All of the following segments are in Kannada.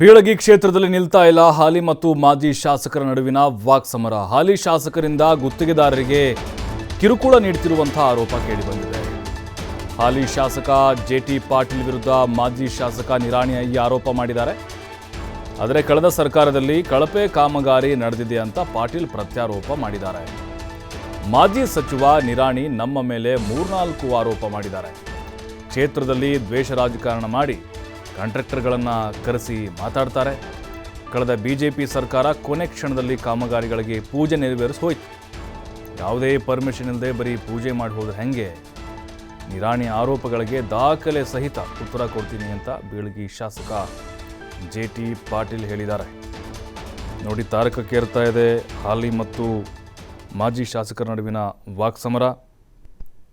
ಬೀಳಗಿ ಕ್ಷೇತ್ರದಲ್ಲಿ ನಿಲ್ತಾ ಇಲ್ಲ ಹಾಲಿ ಮತ್ತು ಮಾಜಿ ಶಾಸಕರ ನಡುವಿನ ವಾಕ್ಸಮರ ಹಾಲಿ ಶಾಸಕರಿಂದ ಗುತ್ತಿಗೆದಾರರಿಗೆ ಕಿರುಕುಳ ನೀಡುತ್ತಿರುವಂತಹ ಆರೋಪ ಕೇಳಿಬಂದಿದೆ. ಹಾಲಿ ಶಾಸಕ ಜೆ ಟಿ ಪಾಟೀಲ್ ವಿರುದ್ಧ ಮಾಜಿ ಶಾಸಕ ನಿರಾಣಿ ಈ ಆರೋಪ ಮಾಡಿದ್ದಾರೆ. ಆದರೆ ಕಳೆದ ಸರ್ಕಾರದಲ್ಲಿ ಕಳಪೆ ಕಾಮಗಾರಿ ನಡೆದಿದೆ ಅಂತ ಪಾಟೀಲ್ ಪ್ರತ್ಯಾರೋಪ ಮಾಡಿದ್ದಾರೆ. ಮಾಜಿ ಸಚಿವ ನಿರಾಣಿ ನಮ್ಮ ಮೇಲೆ ಮೂರ್ನಾಲ್ಕು ಆರೋಪ ಮಾಡಿದ್ದಾರೆ. ಕ್ಷೇತ್ರದಲ್ಲಿ ದ್ವೇಷ ರಾಜಕಾರಣ ಮಾಡಿ ಕಾಂಟ್ರಾಕ್ಟರ್ಗಳನ್ನು ಕರೆಸಿ ಮಾತಾಡ್ತಾರೆ. ಕಳೆದ ಬಿ ಜೆ ಪಿ ಸರ್ಕಾರ ಕೊನೆ ಕ್ಷಣದಲ್ಲಿ ಕಾಮಗಾರಿಗಳಿಗೆ ಪೂಜೆ ನೆರವೇರಿಸಿ ಹೋಯ್ತು. ಯಾವುದೇ ಪರ್ಮಿಷನ್ ಇಲ್ಲದೆ ಬರೀ ಪೂಜೆ ಮಾಡಿ ಹೋದ್ರೆ ಹೆಂಗೆ? ನಿರಾಣಿ ಆರೋಪಗಳಿಗೆ ದಾಖಲೆ ಸಹಿತ ಉತ್ತರ ಕೊಡ್ತೀನಿ ಅಂತ ಬೀಳಗಿ ಶಾಸಕ ಜೆ ಟಿ ಪಾಟೀಲ್ ಹೇಳಿದ್ದಾರೆ. ನೋಡಿ ತಾರಕಕ್ಕೇರ್ತಾ ಇದೆ ಹಾಲಿ ಮತ್ತು ಮಾಜಿ ಶಾಸಕರ ನಡುವಿನ ವಾಕ್ಸಮರ.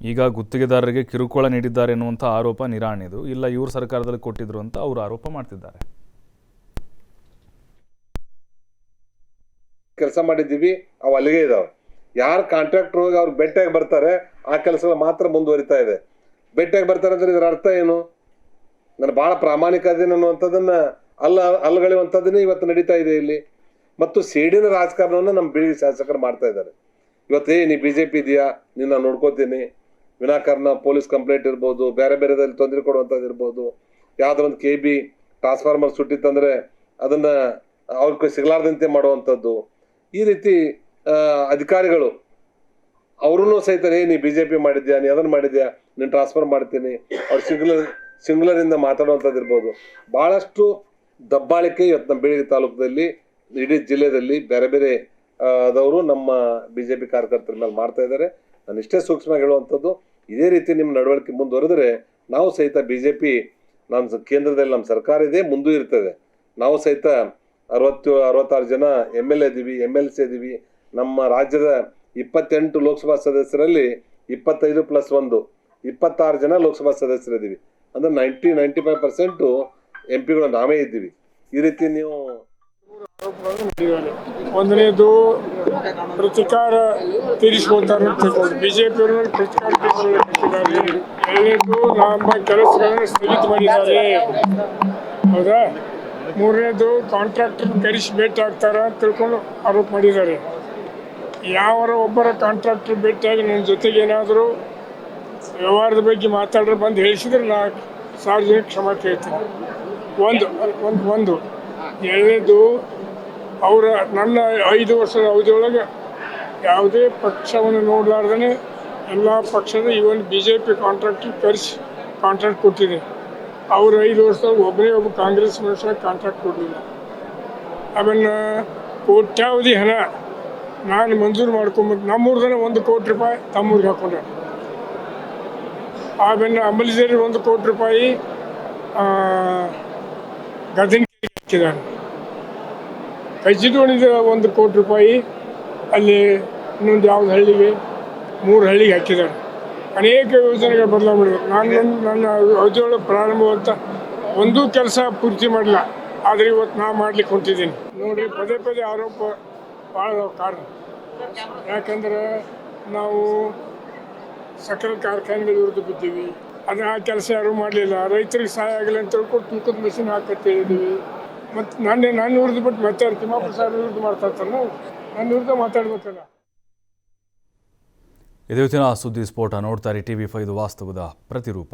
ಈಗ ಗುತ್ತಿಗೆದಾರರಿಗೆ ಕಿರುಕುಳ ನೀಡಿದ್ದಾರೆ ಎನ್ನುವಂಥ ಆರೋಪ ನಿರಾಣಿದು. ಇಲ್ಲ, ಇವ್ರ ಸರ್ಕಾರದಲ್ಲಿ ಕೊಟ್ಟಿದ್ರು ಅಂತ ಅವರು ಆರೋಪ ಮಾಡ್ತಿದ್ದಾರೆ. ಕೆಲಸ ಮಾಡಿದ್ದೀವಿ, ಅವು ಅಲ್ಲಿಗೆ ಇದಾವೆ. ಯಾರು ಕಾಂಟ್ರಾಕ್ಟರ್ ಹೋಗಿ ಅವ್ರು ಭೇಟಿಯಾಗಿ ಬರ್ತಾರೆ, ಆ ಕೆಲಸ ಮಾತ್ರ ಮುಂದುವರಿತಾ ಇದೆ. ಭೇಟಿಯಾಗಿ ಬರ್ತಾರೆ ಅಂದ್ರೆ ಇದರ ಅರ್ಥ ಏನು? ನಾನು ಬಹಳ ಪ್ರಾಮಾಣಿಕ ಅದೇನು ಅನ್ನುವಂಥದ್ದನ್ನ ಅಲ್ಲ ಅಲ್ಲಗಳಿವಂಥದ್ದನ್ನೇ ಇವತ್ತು ನಡೀತಾ ಇದೆ ಇಲ್ಲಿ. ಮತ್ತು ಸೇಡಿನ ರಾಜಕಾರಣವನ್ನು ನಮ್ಮ ಬೀದಿ ಶಾಸಕರು ಮಾಡ್ತಾ ಇದ್ದಾರೆ. ಇವತ್ತು ನೀ ಬಿ ಜೆ ಪಿ ಇದೆಯಾ? ನಿನ್ನ ನೋಡ್ಕೋತೀನಿ. ವಿನಾಕಾರಣ ಪೊಲೀಸ್ ಕಂಪ್ಲೇಂಟ್ ಇರ್ಬೋದು, ಬೇರೆ ಬೇರೆದಲ್ಲಿ ತೊಂದರೆ ಕೊಡುವಂಥದ್ದು ಇರ್ಬೋದು. ಯಾವುದೋ ಒಂದು ಕೆ ಬಿ ಟ್ರಾನ್ಸ್ಫಾರ್ಮರ್ ಸುಟ್ಟಿತ್ತಂದರೆ ಅದನ್ನು ಅವ್ರಿಗೆ ಸಿಗಲಾರ್ದಂತೆ ಮಾಡುವಂಥದ್ದು. ಈ ರೀತಿ ಅಧಿಕಾರಿಗಳು ಅವ್ರೂ ಸಹಿತ, ಏ, ನೀ ಬಿ ಜೆ ಪಿ ಮಾಡಿದ್ಯಾ? ನೀ ಅದನ್ನು ಮಾಡಿದ್ಯಾ? ನೀನು ಟ್ರಾನ್ಸ್ಫರ್ ಮಾಡ್ತೀನಿ. ಅವ್ರು ಸಿಂಗ್ಲರ್, ಸಿಂಗ್ಲರಿಂದ ಮಾತಾಡುವಂಥದ್ದು ಇರ್ಬೋದು. ಭಾಳಷ್ಟು ದಬ್ಬಾಳಿಕೆ ಇವತ್ತು ನಮ್ಮ ಬೀಳಿಗೆ ತಾಲೂಕದಲ್ಲಿ ಇಡೀ ಜಿಲ್ಲೆಯಲ್ಲಿ ಬೇರೆ ಬೇರೆ ಆದವರು ನಮ್ಮ ಬಿ ಜೆ ಪಿ ಕಾರ್ಯಕರ್ತರ ಮೇಲೆ ಮಾಡ್ತಾ ಇದ್ದಾರೆ. ನಾನು ಇಷ್ಟೇ ಸೂಕ್ಷ್ಮವಾಗಿ ಹೇಳುವಂಥದ್ದು ಇದೇ ರೀತಿ ನಿಮ್ಮ ನಡವಳಿಕೆ ಮುಂದುವರೆದ್ರೆ ನಾವು ಸಹಿತ ಬಿ ಜೆ ಪಿ ನಮ್ಮ ಕೇಂದ್ರದಲ್ಲಿ ನಮ್ಮ ಸರ್ಕಾರ ಇದೆ ಮುಂದೂ ಇರ್ತದೆ. ನಾವು ಸಹಿತ ಅರವತ್ತು, ಅರವತ್ತಾರು ಜನ ಎಂ ಎಲ್ ಎ ಇದ್ದೀವಿ ಎಂ ಎಲ್ ಸಿ ಇದ್ದೀವಿ ನಮ್ಮ ರಾಜ್ಯದ ಇಪ್ಪತ್ತೆಂಟು ಲೋಕಸಭಾ ಸದಸ್ಯರಲ್ಲಿ ಇಪ್ಪತ್ತೈದು ಪ್ಲಸ್ ಒಂದು, ಇಪ್ಪತ್ತಾರು ಜನ ಲೋಕಸಭಾ ಸದಸ್ಯರಿದ್ದೀವಿ ಅಂದ್ರೆ ninety ninety five percent M ಪಿಗಳು ನಾವೇ ಇದ್ದೀವಿ. ಈ ರೀತಿ ನೀವು ಒಂದನೇದು ಪ್ರತಿಕಾರ ತೀರಿಸ್ಕೊಳ್ತಾರೆ ಅಂತ ತಿಳ್ಕೊಂಡು ಬಿಜೆಪಿಯವರು ಪ್ರತಿಕಾರ ತೀರಿಸಿದ್ದಾರೆ ಎರಡನೇದು ನಮ್ಮ ಕೆಲಸಗಳನ್ನು ಸ್ಥಗಿತ ಮಾಡಿದ್ದಾರೆ. ಹೌದಾ? ಮೂರನೇದು ಕಾಂಟ್ರಾಕ್ಟರ್ ಕರೆಸಿ ಭೇಟಿ ಆಗ್ತಾರ ಅಂತ ತಿಳ್ಕೊಂಡು ಆರೋಪ ಮಾಡಿದ್ದಾರೆ. ಯಾವರ ಒಬ್ಬರ ಕಾಂಟ್ರಾಕ್ಟರ್ ಭೇಟಿಯಾಗಿ ನನ್ನ ಜೊತೆಗೆ ಏನಾದರೂ ವ್ಯವಹಾರದ ಬಗ್ಗೆ ಮಾತಾಡ್ರೆ ಬಂದು ಹೇಳಿಸಿದ್ರೆ ನಾ ಸಾರ್ವಜನಿಕ ಕ್ಷಮಾ ಕೇಳ್ತೀನಿ. ಒಂದು ಒಂದು ಒಂದು. ಎರಡನೇದು ಅವರ ನನ್ನ ಐದು ವರ್ಷದ ಅವಧಿಯೊಳಗೆ ಯಾವುದೇ ಪಕ್ಷವನ್ನು ನೋಡಲಾರ್ದೇ ಎಲ್ಲ ಪಕ್ಷದ even B J P contract ಕರೆಸಿ ಕಾಂಟ್ರಾಕ್ಟ್ ಕೊಟ್ಟಿದೆ. ಅವರು ಐದು ವರ್ಷದಾಗ ಒಬ್ಬರೇ ಒಬ್ಬ ಕಾಂಗ್ರೆಸ್ ಮನುಷ್ಯ ಕಾಂಟ್ರಾಕ್ಟ್ ಕೊಡಲಿಲ್ಲ. ಆಮೇಲೆ ಕೋಟ್ಯಾವಧಿ ಹಣ ನಾನು ಮಂಜೂರು ಮಾಡ್ಕೊಂಬಂದು ನಮ್ಮೂರ್ದನ ಒಂದು ಕೋಟಿ ರೂಪಾಯಿ ತಮ್ಮೂರಿಗೆ ಹಾಕೊಂಡೆ. ಆಮೇಲೆ ಅಂಬಲಿಜರಿ ಒಂದು ಕೋಟಿ ರೂಪಾಯಿ ಹಾಕಿದ್ದಾರೆ ಕಜ್ಜಿಡೋಣಿದ ಒಂದು ಕೋಟಿ ರೂಪಾಯಿ ಅಲ್ಲಿ ಇನ್ನೊಂದು ಯಾವ್ದು ಹಳ್ಳಿಗೆ ಮೂರು ಹಳ್ಳಿಗೆ ಹಾಕಿದ್ದಾರೆ. ಅನೇಕ ಯೋಜನೆಗಳು ಬದಲಾವಣೆ ನಾನು ನನ್ನ ಅವಧಿಯೊಳಗೆ ಪ್ರಾರಂಭವಂತ ಒಂದು ಕೆಲಸ ಪೂರ್ತಿ ಮಾಡಿಲ್ಲ ಆದರೆ ಇವತ್ತು ನಾ ಮಾಡ್ಲಿಕ್ಕೆ ಹೊಂಟಿದ್ದೀನಿ. ನೋಡಿ ಪದೇ ಪದೇ ಆರೋಪ ಭಾಳ ಕಾರಣ. ಯಾಕಂದ್ರೆ ನಾವು ಸಕ್ಕರೆ ಕಾರ್ಖಾನೆಗಳು ವಿರುದ್ಧ ಬಿದ್ದೀವಿ. ಅದನ್ನ ಆ ಕೆಲಸ ಯಾರೂ ಮಾಡಲಿಲ್ಲ. ರೈತರಿಗೆ ಸಹಾಯ ಆಗಲಿ ಅಂತ ಹೇಳ್ಕೊಟ್ಟು ತೂಕದ ಮೆಷಿನ್ ಹಾಕತ್ತೆ ಹೇಳಿದ್ದೀವಿ. ಮತ್ತು ನಾನು ನನ್ನ ವಿರುದ್ಧ ಬಿಟ್ಟು ಮತ್ತೆ ತಿಮ್ಮಾಪುರ ಸಾಹೇಬ್ರ ವಿರುದ್ಧ ಮಾಡ್ತಾ ಇರ್ತಾನೆ ನನ್ನ ವಿರುದ್ಧ ಮಾತಾಡ್ಬೇಕಲ್ಲ. ಇದೇ ಹೊತ್ತಿನ ಸುದ್ದಿ ಸ್ಫೋಟ ನೋಡ್ತಾರೆ ಟಿವಿ ಫೈದು ವಾಸ್ತವದ ಪ್ರತಿರೂಪ.